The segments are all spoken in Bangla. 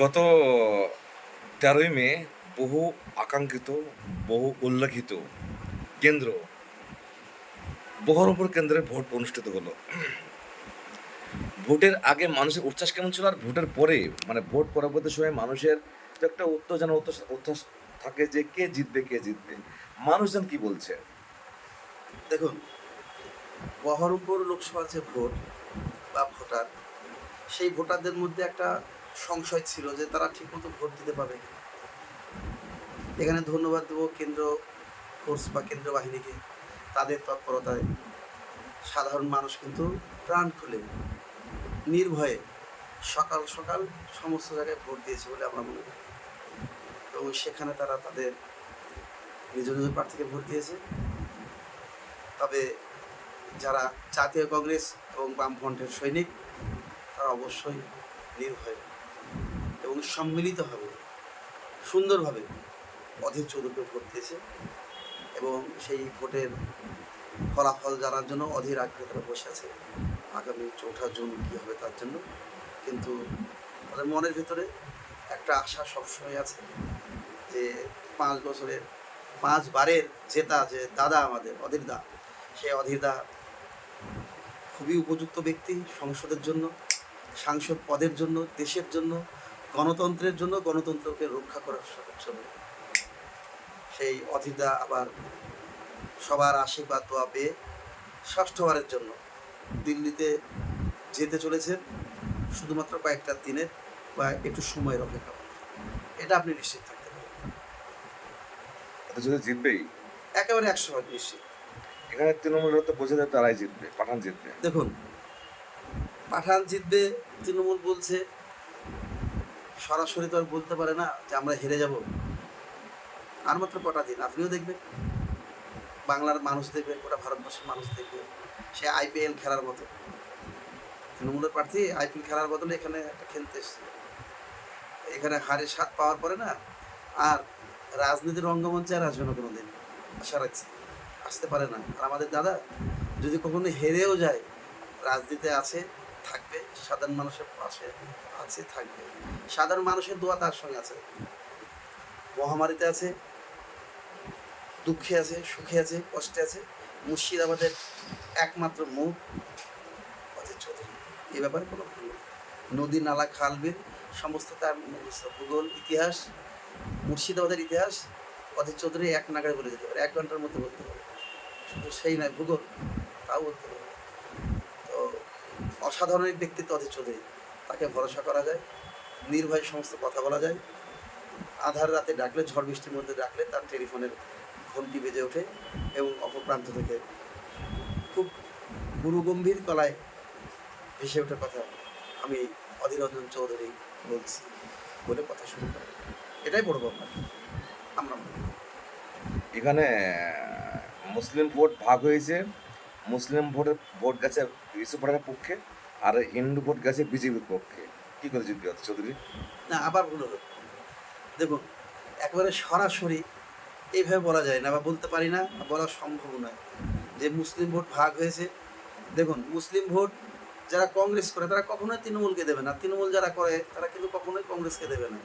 গত তেরোই মে বহু আকাঙ্ক্ষিত, বহু উল্লেখিত কেন্দ্র বহরমপুর কেন্দ্রে ভোট অনুষ্ঠিত হলো। ভোটের আগে মানুষের উচ্ছ্বাস কেমন ছিল আর ভোটের পরে? মানে ভোট পরবর্তী সময় মানুষের একটা উত্তেজনা উচ্ছ্বাস থাকে যে কে জিতবে কে জিতবে। মানুষজন কি বলছে? দেখুন, বহরমপুর লোকসভার যে ভোট বা ভোটার, সেই ভোটারদের মধ্যে একটা সংশয় ছিল যে তারা ঠিকমতো ভোট দিতে পারবে। এখানে ধন্যবাদ দেবো কেন্দ্র ফোর্স বা কেন্দ্র বাহিনীকে। তাদের তৎপরতায় সাধারণ মানুষ কিন্তু প্রাণ খুলে নির্ভয়ে সকাল সকাল সমস্ত জায়গায় ভোট দিয়েছে বলে আমরা মনে করি। এবং সেখানে তারা তাদের নিজ নিজ প্রার্থীকে ভোট দিয়েছে। তবে যারা জাতীয় কংগ্রেস এবং বামফ্রন্টের সৈনিক, তারা অবশ্যই নির্ভয় এবং সম্মিলিতভাবে, সুন্দরভাবে অধীর চৌধুরীকে ভোট দিয়েছে এবং সেই ভোটের ফলাফল জানার জন্য অধীর আগ্রহে তারা বসে আছে। আগামী চৌঠা জুন কী হবে তার জন্য। কিন্তু তাদের মনের ভিতরে একটা আশা সবসময় আছে যে পাঁচ বছরের পাঁচবারের জেতা যে দাদা আমাদের, অধীর দা, সে অধীর দা খুবই উপযুক্ত ব্যক্তি সংসদের জন্য, সাংসদ পদের জন্য, দেশের জন্য গণতন্ত্রের জন্য গণতন্ত্রকে রক্ষা করার জন্য সেই অধীরদা আবার সবার আশীর্বাদ দোয়া পেয়ে ষষ্ঠবারের জন্য দিল্লিতে যেতে চলেছেন। শুধুমাত্র কয়েকটা দিনের বা একটু সময়ের অপেক্ষা। এটা আপনি নিশ্চিত থাকতে পারেন। এটা যদি জিতবেই? একেবারে একশো ভাগ নিশ্চিত। এখানে তৃণমূলের তো বোঝা যায় তারাই জিতবে পাঠান জিতবে। দেখুন পাঠান জিতবে তৃণমূল বলছে সরাসরি তো আর বলতে পারে না যে আমরা হেরে যাব। আর মাত্র কটা দিন, আপনিও দেখবেন। বাংলার মানুষ দেখবে, গোটা ভারতবর্ষের মানুষ দেখবে। সে আইপিএল খেলার মতো। তৃণমূলের প্রার্থী আইপিএল খেলার বদলে এখানে একটা খেলতে এসছে। এখানে হারের স্বাদ পাওয়ার পরে না, আর রাজনীতির রঙ্গমঞ্চে আর আসবে না কোনো দিন আশা রাখছি। আসতে পারে না। আর আমাদের দাদা যদি কখনো হেরেও যায়, রাজনীতিতে আছে, থাকবে। সাধারণ মানুষের পাশে, আছে, থাকবে। সাধারণ মানুষের দোয়া তার সঙ্গে আছে। মহামারীতে আছে, দুঃখে আছে, সুখে আছে, কষ্টে আছে। মুর্শিদাবাদের একমাত্র মুখ অজিত চৌধুরী। এ ব্যাপারে কোনো ভুল নদী, নালা, খাল, বিল, সমস্ত তার ভূগোল, ইতিহাস, মুর্শিদাবাদের ইতিহাস অজিত চৌধুরী এক নাগারে বলে যেতে পারে। এক ঘণ্টার মধ্যে বলতে পারে। শুধু সেই নয়, ভূগোল, তাও বলতে পারে। অসাধারণ ব্যক্তিত্ব অধীর চৌধুরী। তাকে ভরসা করা যায়, নির্ভয় সমস্ত কথা বলা যায়। আধার রাতে ডাকলে, ঝড় বৃষ্টির মধ্যে ডাকলে তার টেলিফোনের ঘন্টি বেজে ওঠে এবং অপর প্রান্ত থেকে খুব গুরুগম্ভীর কলায় ভেসে ওঠার কথা আমি অধীররঞ্জন চৌধুরী বলছি বলে কথা শুরু করে। এটাই বড় ব্যাপার। আমরা এখানে মুসলিম ভোট ভাগ হয়েছে। মুসলিম ভোটের ভোট গেছে ইউসুফ পাঠানের পক্ষে আর হিন্দু ভোট গেছে বিজেপির পক্ষে। কি করে জিতবে অত চৌধুরী? না, আবার ভুল হলো। দেখুন, একেবারে সরাসরি এইভাবে বলা যায় না বা বলতে পারি না, বলা সম্ভব নয়। যে মুসলিম ভোট ভাগ হয়েছে, দেখুন, মুসলিম ভোট যারা কংগ্রেস করে, তারা কখনোই তৃণমূলকে দেবে না। তৃণমূল যারা করে, তারা কিন্তু কখনোই কংগ্রেসকে দেবে না।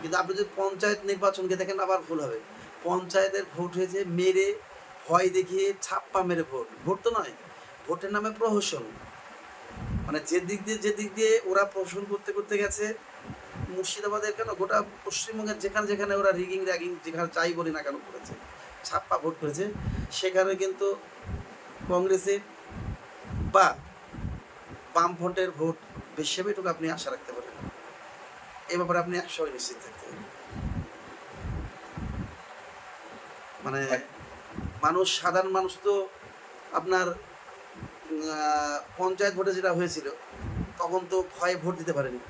কিন্তু আপনি যদি পঞ্চায়েত নির্বাচনকে দেখেন, আবার ভুল হবে। পঞ্চায়েতের ভোট হয়েছে মেরে ভয় দেখিয়ে ছাপ্পা মেরে ভোট। ভোট তো নয়, ভোটের নামে প্রহসন। মানে যে দিক দিয়ে যে দিক দিয়ে ওরা প্রহসন করতে করতে গেছে, মুর্শিদাবাদের কেন? গোটা পশ্চিমবঙ্গের যেখানে যেখানে ওরা রিগিং, র্যাগিং যেখানে চাই বলি না কেন করেছে, ছাপ্পা ভোট করেছে, সেখানে কিন্তু কংগ্রেসের বা বামফ্রন্টের ভোট বেশি হবে আপনি আশা রাখতে পারেন। এ ব্যাপারে আপনি একশো নিশ্চিত থাকতে পারেন। মানে মানুষ, সাধারণ মানুষ তো আপনার পঞ্চায়েত ভোটে যেটা হয়েছিল, তখন তো ভয়ে ভোট দিতে পারেনি।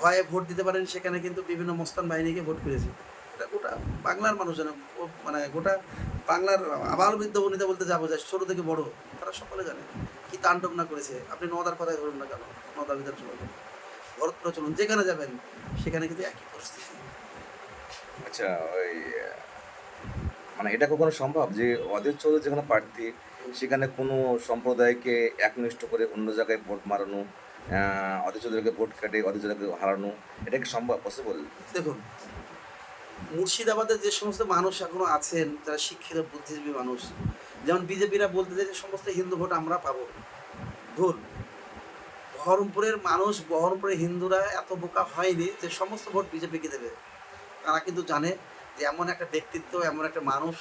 ভয়ে ভোট দিতে পারেন, সেখানে কিন্তু বিভিন্ন মস্তান বাহিনীকে ভোট করেছে এটা গোটা বাংলার মানুষ জানে মানে গোটা বাংলার আবার বৃদ্ধ বনিতা বলতে যাব যায় ছোটো থেকে বড়, তারা সকলে জানে। কি তাণ্ডব না করেছে, আপনি নদার কথায় ধরুন না কেন নদার বিধানসভা ভরতপুরে চলুন যেখানে যাবেন, সেখানে কিন্তু একই পরিস্থিতি। আচ্ছা ওই মানে এটা কখনো সম্ভব? যে অধীর চৌধুরী যেখানে প্রার্থী, সেখানে কোনো সম্প্রদায়কে একনিষ্ঠ করে অন্য জায়গায় ভোট মারানো অধীর চৌধুরীকে ভোট কাটে অধীর চৌধুরীকে হারানো, এটা কি সম্ভব? পসিবল দেখুন মুর্শিদাবাদের যে সমস্ত মানুষ এখনও আছেন, যারা শিক্ষিত, বুদ্ধিজীবী মানুষ, যেমন বিজেপিরা বলতে যে সমস্ত হিন্দু ভোট আমরা পাবো। ভুল বহরমপুরের মানুষ, বহরমপুরের হিন্দুরা এত বোকা হয়নি যে সমস্ত ভোট বিজেপিকে দেবে। তারা কিন্তু জানে এমন একটা ব্যক্তিত্ব, এমন একটা মানুষ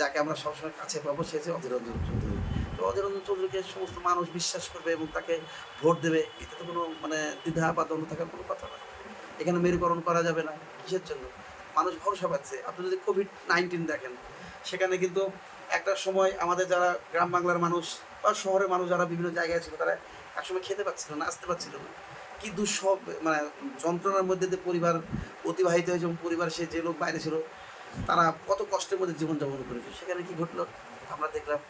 যাকে আমরা সবসময় কাছে পাবো, সে হচ্ছে অধীর রঞ্জন চৌধুরী। তো অধীর রঞ্জন চৌধুরীকে সমস্ত মানুষ বিশ্বাস করবে এবং তাকে ভোট দেবে এতে তো কোনো মানে দ্বিধা বা দ্বন্দ্ব থাকার কোনো কথা না। এখানে মেরুকরণ করা যাবে না কিসের জন্য? মানুষ ভরসা পাচ্ছে। আপনি যদি কোভিড নাইন্টিন দেখেন, সেখানে কিন্তু একটা সময় আমাদের যারা গ্রাম বাংলার মানুষ বা শহরের মানুষ যারা বিভিন্ন জায়গায় ছিল, তারা একসময় খেতে পাচ্ছিল না, আসতে পারছিল না। কি দুঃসব মানে যন্ত্রণার মধ্যে দিয়ে পরিবার অতিবাহিত হয়েছে এবং পরিবার সে যে লোক বাইরে ছিল, তারা কত কষ্টের মধ্যে জীবনযাপন করেছে। সেখানে কি ঘটলো? আমরা দেখলাম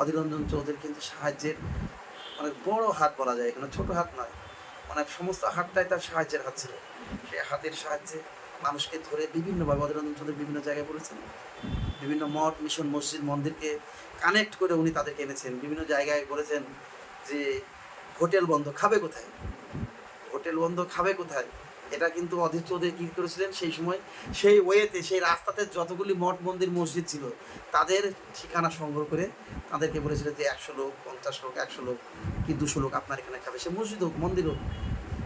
অধীররঞ্জন চৌধুরী কিন্তু সাহায্যের মানে বড় হাত বলা যায় এখানে, ছোট হাত নয়। মানে সমস্ত হাতটাই তার সাহায্যের হাত ছিল। সেই হাতের সাহায্যে মানুষকে ধরে বিভিন্নভাবে অধীররঞ্জন চৌধুরী বিভিন্ন জায়গায় বলেছেন। বিভিন্ন মঠ, মিশন, মসজিদ, মন্দিরকে কানেক্ট করে উনি তাদেরকে এনেছেন। বিভিন্ন জায়গায় বলেছেন যে হোটেল বন্ধ, খাবে কোথায়? হোটেল বন্ধ খাবে কোথায়? এটা কিন্তু অধীর চৌধুরী কী করেছিলেন সেই সময়? সেই ওয়েতে, সেই রাস্তাতে যতগুলি মঠ মন্দির, মসজিদ ছিল, তাদের ঠিকানা সংগ্রহ করে তাদেরকে বলেছিলেন যে একশো লোক, পঞ্চাশ লোক, একশো লোক কি দুশো লোক আপনার এখানে খাবে। সে মসজিদ হোক, মন্দির হোক,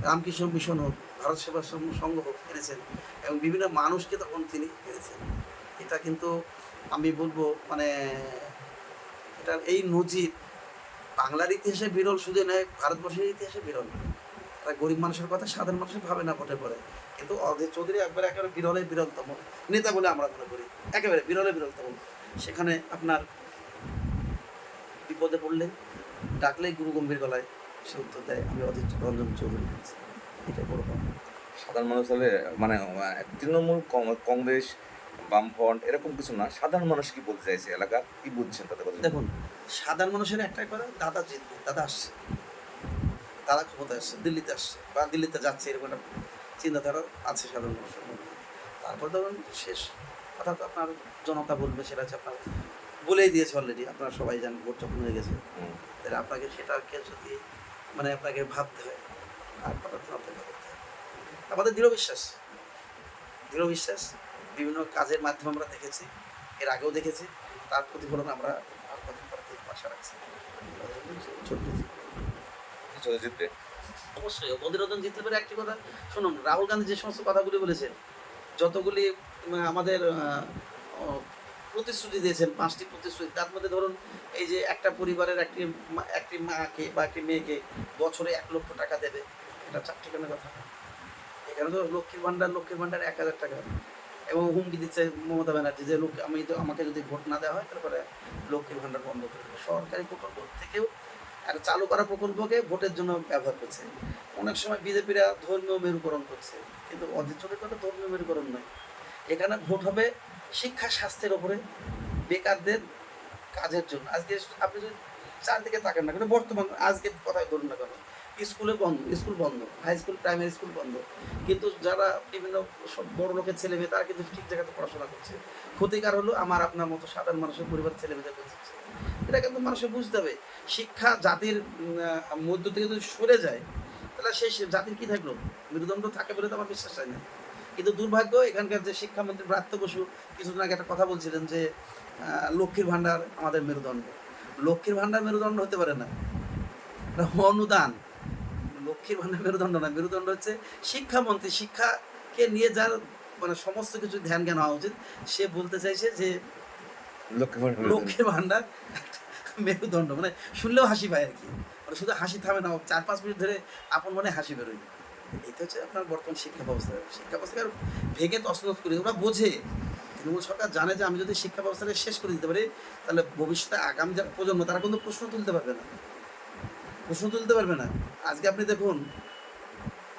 রামকৃষ্ণ মিশন হোক, ভারত সেবা সংঘ- হোক, এনেছেন। এবং বিভিন্ন মানুষকে তখন তিনি এনেছেন। এটা কিন্তু আমি বলব মানে এটার এই নজির বাংলার ইতিহাসে বিরল, শুধু নয়, ভারতবর্ষের ইতিহাসে বিরল। তারা গরিব মানুষের কথা সাধারণ মানুষের ভাবে না ভোটে পড়ে। কিন্তু অধীর চৌধুরী একবারে একেবারে বিরলে বিরলতম। নেতা বলে আমরা মনে করি একেবারে বিরলে বিরলতম। সেখানে আপনার বিপদে পড়লে ডাকলেই গুরু গম্ভীর গলায় সে উত্তর দেয় আমি অধীর রঞ্জন চৌধুরী এটা বড় সাধারণ মানুষ হলে মানে তৃণমূল কংগ্রেস বামফ্রন্ট এরকম কিছু না। সাধারণ মানুষ কি বলতে চাইছে এলাকা? কি বুঝছেন তাদের কথা? দেখুন সাধারণ মানুষের একটাই করে দাদা জিতবে দাদা আসছে। দাদা ক্ষমতায় আসছে? দিল্লিতে আসছে বা দিল্লিতে যাচ্ছে এরকম একটা চিন্তাধারা আছে সাধারণ মানুষের মধ্যে। তারপর ধরুন শেষ। অর্থাৎ আপনার জনতা বলবে সেটা হচ্ছে আপনার বলেই দিয়েছে অলরেডি আপনারা সবাই জানেন ভোট যখন হয়ে গেছে। তাহলে আপনাকে সেটাকে যদি মানে আপনাকে ভাবতে হয় আর পদার্থ অপেক্ষা করতে হয়। আমাদের দৃঢ় বিশ্বাস। দৃঢ় বিশ্বাস বিভিন্ন কাজের মাধ্যমে আমরা দেখেছি এর আগেও দেখেছি তার প্রতিফলন আমরা আশা রাখছি। চলে জিতবে। অবশ্যই অধীররঞ্জন জিততে পারে একটি কথা, শুনুন, রাহুল গান্ধী যে সমস্ত কথাগুলি বলেছেন, যতগুলি আমাদের প্রতিশ্রুতি দিয়েছেন, পাঁচটি প্রতিশ্রুতি, তার মধ্যে ধরুন, এই যে একটা পরিবারের একটি একটি মাকে বা একটি মেয়েকে বছরে এক লক্ষ টাকা দেবে, এটা চারটি কেন কথা। এখানে তো লক্ষ্মীর ভাণ্ডার লক্ষ্মীর ভাণ্ডার এক হাজার টাকা। এবং হুমকি দিচ্ছে মমতা ব্যানার্জি যে, লোক, আমি তো, আমাকে যদি ভোট না দেওয়া হয়, তারপরে লক্ষ্মীর ভাণ্ডার বন্ধ করে দেবে। সরকারি প্রকল্প থেকেও একটা চালু করা প্রকল্পকে ভোটের জন্য ব্যবহার করছে। অনেক সময় বিজেপিরা ধর্মীয় মেরুকরণ করছে, কিন্তু অধীর চৌধুরীর কথা ধর্মীয় মেরুকরণ নয়। এখানে ভোট হবে শিক্ষা, স্বাস্থ্যের ওপরে, বেকারদের কাজের জন্য। আজকে আপনি যদি চারদিকে তাকান না কেন, বর্তমান আজকে কথাই ধরুন না কেন, স্কুলে বন্ধ, স্কুল বন্ধ হাই স্কুল প্রাইমারি স্কুল বন্ধ। কিন্তু যারা বিভিন্ন সব বড় লোকের ছেলে মেয়ে তারা কিন্তু ঠিক জায়গাতে পড়াশোনা করছে। ক্ষতিকার হলো আমার, আপনার মতো সাধারণ মানুষের পরিবার ছেলে মেয়েদের এটা কিন্তু মানুষের বুঝতে হবে। শিক্ষা জাতির মধ্য থেকে যদি সরে যায় তাহলে সেই জাতির কি থাকল? মেরুদণ্ড থাকে বলে তো আমার বিশ্বাস হয় না। কিন্তু দুর্ভাগ্য এখানকার যে শিক্ষামন্ত্রী ব্রাত্য বসু কিছুদিন আগে একটা কথা বলছিলেন যে লক্ষ্মীর ভাণ্ডার আমাদের মেরুদণ্ড। লক্ষ্মীর ভাণ্ডার মেরুদণ্ড হতে পারে না। অনুদান। লক্ষ্মীর ভাণ্ডার মেরুদণ্ড না মেরুদণ্ড হচ্ছে শিক্ষামন্ত্রী শিক্ষাকে নিয়ে যার মানে সমস্ত কিছু ধ্যান জ্ঞান হওয়া উচিত। সে বলতে চাইছে যে লক্ষ্মী লক্ষ্মীর ভাণ্ডার মেরুদণ্ড মানে শুনলেও হাসি পায় আর কি। মানে শুধু হাসি থামে না চার পাঁচ মিনিট ধরে আপন মনে হাসি বেরোয়। এটা হচ্ছে আপনার বর্তমান শিক্ষা ব্যবস্থা। শিক্ষা ব্যবস্থাকে ভেঙে তসনত করে, ওরা বোঝে। তৃণমূল সরকার জানে যে আমি যদি শিক্ষা ব্যবস্থাকে শেষ করে দিতে পারি, তাহলে ভবিষ্যতে আগামী যারা প্রজন্ম, তারা কিন্তু প্রশ্ন তুলতে পারবে না। প্রশ্ন তুলতে পারবে না। আজকে আপনি দেখুন,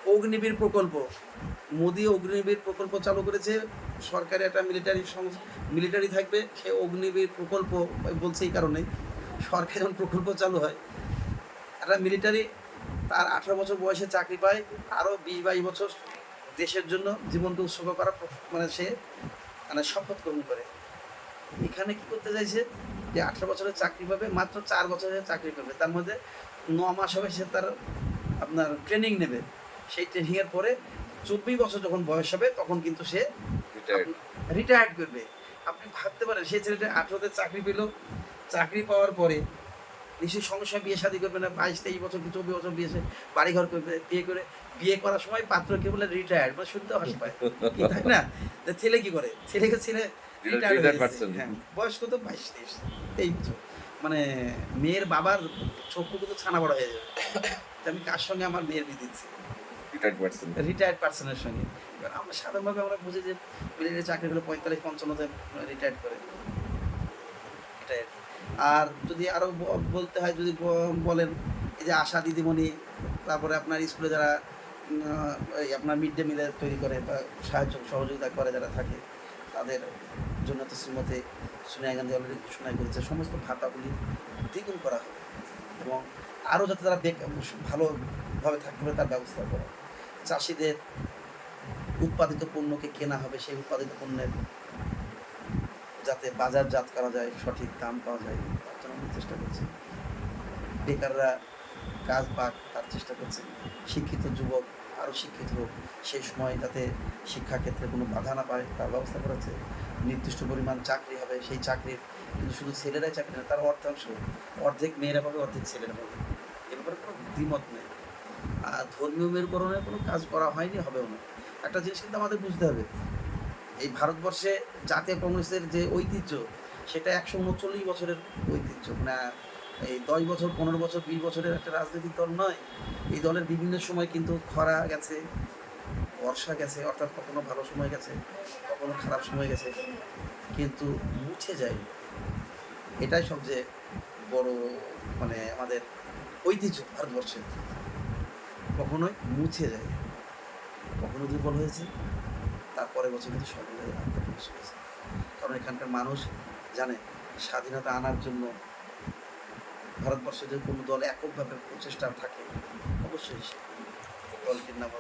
অগ্নিবীর প্রকল্প। মোদী অগ্নিবীর প্রকল্প চালু করেছে। সরকারি একটা মিলিটারি মিলিটারি থাকবে। সে অগ্নিবীর প্রকল্প বলছে এই কারণে। সরকারি যখন প্রকল্প চালু হয় একটা মিলিটারি তার আঠারো বছর বয়সে চাকরি পায় আরও বিশ বাইশ বছর দেশের জন্য জীবনকে উৎসর্গ করা মানে সে মানে শপথ গ্রহণ করে। এখানে কি করতে চাইছে? যে আঠারো বছরের চাকরি পাবে মাত্র চার বছরের চাকরি পাবে। তার মধ্যে ন মাস হবে সে তার আপনার ট্রেনিং নেবে। সেই ট্রেনিংয়ের পরে চব্বিশ বছর যখন বয়স হবে তখন কিন্তু সে রিটায়ার্ড রিটায়ার্ড করবে। আপনি ভাবতে পারেন সেই ছেলেটা আঠেরোতে চাকরি পেল চাকরি পাওয়ার পরে নিশ্চয়ই সঙ্গে সঙ্গে বিয়ে শাদী করবে না বাইশ তেইশ বছর কি চব্বিশ বছর বিয়ে বাড়ি ঘর করবে বিয়ে করে বিয়ে করার সময় পাত্র পাত্রকে বলে রিটায়ার্ড মানে শুনতেও হাসি পায়। তাই না? ছেলে কি করে? ছেলেকে ছেলে। হ্যাঁ বয়স কত বাইশ তেইশ তেইশ বছর। মানে মেয়ের বাবার চক্ষু কিন্তু ছানা বড় হয়ে যাবে। আমি কার সঙ্গে আমার মেয়ের বিয়ে দিচ্ছি? রিটায়ার্ড পার্সনের সঙ্গে। আমরা সাধারণভাবে আমরা বুঝি যে মিলিটারি চাকরিগুলো পঁয়তাল্লিশ পঞ্চান্নতে রিটায়ার্ড করে। এটাই আর যদি আরও বলতে হয়, যদি বলেন, এই যে আশা দিদিমণি, তারপরে আপনার স্কুলে যারা এই আপনার মিড ডে মিলের তৈরি করে বা সাহায্য, সহযোগিতা করে যারা থাকে, তাদের জন্য তো শ্রীমতী সোনিয়া গান্ধী অলরেডি ঘোষণা করেছে, সমস্ত ভাতাগুলি দ্বিগুণ করা হবে এবং আরও যাতে তারা ভালোভাবে থাকতে পারে, তার ব্যবস্থা করা। চাষিদের উৎপাদিত পণ্যকে কেনা হবে, সেই উৎপাদিত পণ্যের যাতে বাজারজাত করা যায়, সঠিক দাম পাওয়া যায়, তার জন্য আমরা চেষ্টা করছি। বেকাররা কাজ পাক তার চেষ্টা করছে। শিক্ষিত যুবক, আরও শিক্ষিত হোক সেই সময় যাতে শিক্ষাক্ষেত্রে কোনো বাধা না পায়, তার ব্যবস্থা করেছে নির্দিষ্ট পরিমাণ চাকরি হবে, সেই চাকরির কিন্তু শুধু ছেলেরাই চাকরি না, তার অর্ধাংশ, অর্ধেক মেয়েরা পাবে, অর্ধেক ছেলেরা পাবে। এ ব্যাপারে কোনো দ্বিমত নেই। আর ধর্মীয় মেরুকরণের কোনো কাজ করা হয়নি, হবেও না। একটা জিনিস কিন্তু আমাদের বুঝতে হবে এই ভারতবর্ষে জাতীয় কংগ্রেসের যে ঐতিহ্য, সেটা একশো উনচল্লিশ বছরের ঐতিহ্য। না এই দশ বছর, পনেরো বছর, বিশ বছরের একটা রাজনৈতিক দল নয়। এই দলের বিভিন্ন সময় কিন্তু খরা গেছে, বর্ষা গেছে, অর্থাৎ কখনো ভালো সময় গেছে, কখনো খারাপ সময় গেছে, কিন্তু মুছে যায় এটাই সবচেয়ে বড় মানে আমাদের ঐতিহ্য ভারতবর্ষের। কখনোই মুছে যায় কখনো দুর্বল হয়েছে তারপরে বছর কিন্তু সকলে আত্মপ্রকাশ করেছে কারণ এখানকার মানুষ জানে, স্বাধীনতা আনার জন্য ভারতবর্ষে যে কোনো দল এককভাবে প্রচেষ্টা থাকে, অবশ্যই সে দলটির নাম